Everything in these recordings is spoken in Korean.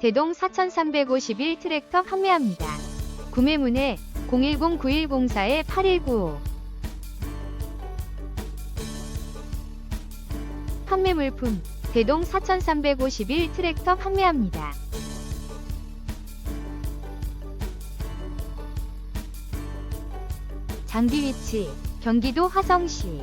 대동 4351 트랙터 판매합니다. 구매문의 010-9104-8195 판매 물품 대동 4351 트랙터 판매합니다. 장비 위치 경기도 화성시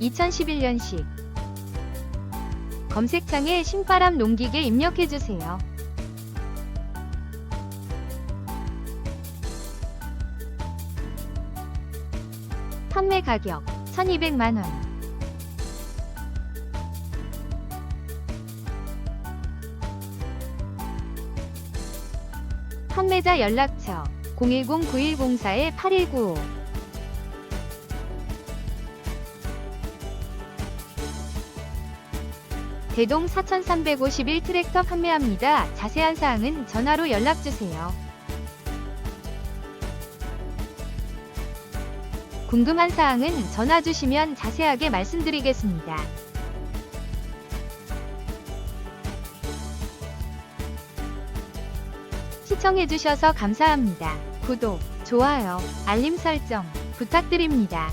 2011년식. 검색창에 신바람 농기계 입력해주세요. 판매 가격 1200만원. 판매자 연락처 010-9104-8195 대동 4351 트랙터 판매합니다. 자세한 사항은 전화로 연락주세요. 궁금한 사항은 전화 주시면 자세하게 말씀드리겠습니다. 시청해주셔서 감사합니다. 구독, 좋아요, 알림 설정 부탁드립니다.